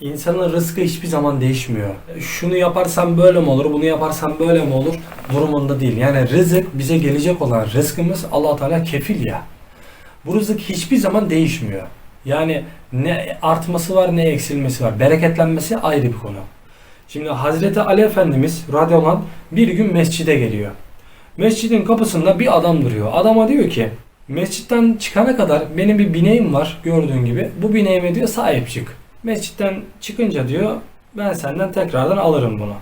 İnsanın rızkı hiçbir zaman değişmiyor. Şunu yaparsam böyle mi olur, bunu yaparsam böyle mi olur durumunda değil. Yani rızık bize gelecek olan rızkımız allah Teala kefil ya. Bu rızık hiçbir zaman değişmiyor. Yani ne artması var ne eksilmesi var. Bereketlenmesi ayrı bir konu. Şimdi Hazreti Ali Efendimiz radıyallahu anh bir gün mescide geliyor. Mescidin kapısında bir adam duruyor. Adama diyor ki mescitten çıkana kadar benim bir bineğim var gördüğün gibi. Bu bineğime diyor sahip çık. Mescitten çıkınca diyor ben senden tekrardan alırım bunu.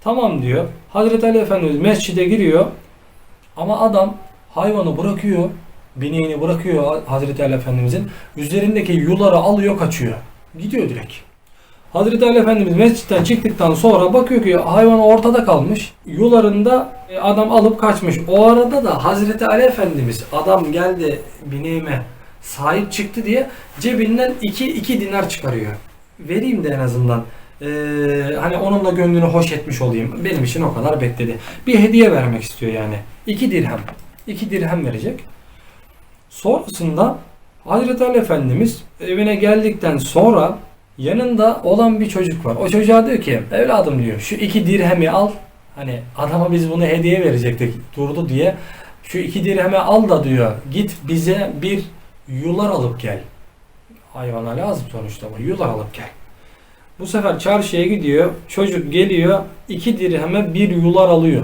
Tamam diyor. Hazreti Ali Efendimiz mescide giriyor. Ama adam hayvanı bırakıyor. Bineğini bırakıyor Hazreti Ali Efendimizin. Üzerindeki yuları alıyor kaçıyor. Gidiyor direkt. Hazreti Ali Efendimiz mescitten çıktıktan sonra bakıyor ki hayvan ortada kalmış. Yularında e, adam alıp kaçmış. O arada da Hazreti Ali Efendimiz adam geldi bineğime sahip çıktı diye cebinden iki, iki dinar çıkarıyor. Vereyim de en azından. Ee, hani onun da gönlünü hoş etmiş olayım. Benim için o kadar bekledi. Bir hediye vermek istiyor yani. İki dirhem. İki dirhem verecek. Sonrasında Hazreti Ali Efendimiz evine geldikten sonra yanında olan bir çocuk var. O çocuğa diyor ki evladım diyor şu iki dirhemi al. Hani adama biz bunu hediye verecektik durdu diye. Şu iki dirhemi al da diyor git bize bir yular alıp gel. Hayvana lazım sonuçta bu yular alıp gel. Bu sefer çarşıya gidiyor. Çocuk geliyor. iki dirheme bir yular alıyor.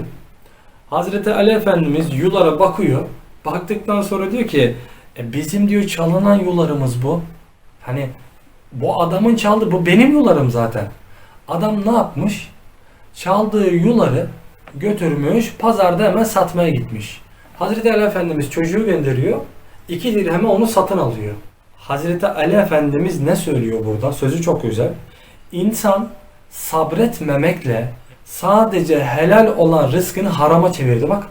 Hazreti Ali Efendimiz yulara bakıyor. Baktıktan sonra diyor ki e, bizim diyor çalınan yularımız bu. Hani bu adamın çaldı bu benim yularım zaten. Adam ne yapmış? Çaldığı yuları götürmüş pazarda hemen satmaya gitmiş. Hazreti Ali Efendimiz çocuğu gönderiyor. iki dirheme onu satın alıyor. Hazreti Ali Efendimiz ne söylüyor burada? Sözü çok güzel. İnsan sabretmemekle sadece helal olan rızkını harama çevirdi bak.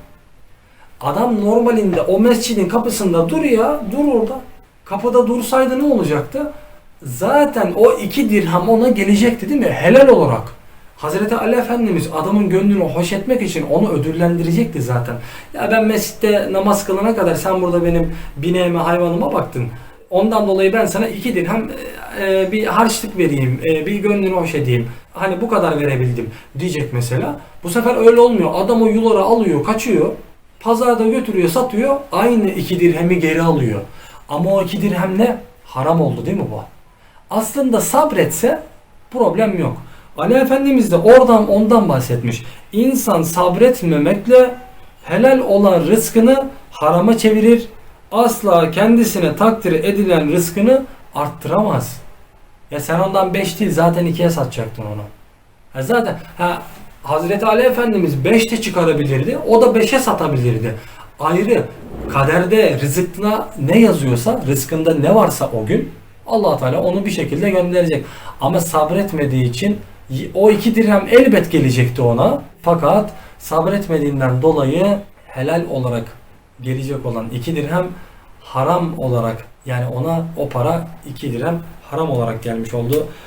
Adam normalinde o mescidin kapısında dur ya, dur orada. Kapıda dursaydı ne olacaktı? Zaten o iki dirham ona gelecekti değil mi? Helal olarak. Hazreti Ali Efendimiz adamın gönlünü hoş etmek için onu ödüllendirecekti zaten. Ya ben mescitte namaz kılana kadar sen burada benim bineğime hayvanıma baktın. Ondan dolayı ben sana iki dirhem e, bir harçlık vereyim, e, bir gönlünü hoş edeyim. Hani bu kadar verebildim diyecek mesela. Bu sefer öyle olmuyor. Adam o yuları alıyor, kaçıyor. Pazarda götürüyor, satıyor. Aynı iki dirhemi geri alıyor. Ama o iki dirhem ne? Haram oldu değil mi bu? Aslında sabretse problem yok. Ali Efendimiz de oradan ondan bahsetmiş. İnsan sabretmemekle helal olan rızkını harama çevirir. Asla kendisine takdir edilen rızkını arttıramaz. Ya sen ondan 5 değil zaten 2'ye satacaktın onu. Ha zaten ha, Hazreti Ali Efendimiz 5'te çıkarabilirdi. O da 5'e satabilirdi. Ayrı kaderde rızkına ne yazıyorsa, rızkında ne varsa o gün allah Teala onu bir şekilde gönderecek. Ama sabretmediği için o iki dirhem elbet gelecekti ona. Fakat sabretmediğinden dolayı helal olarak gelecek olan iki dirhem haram olarak yani ona o para iki dirhem haram olarak gelmiş oldu.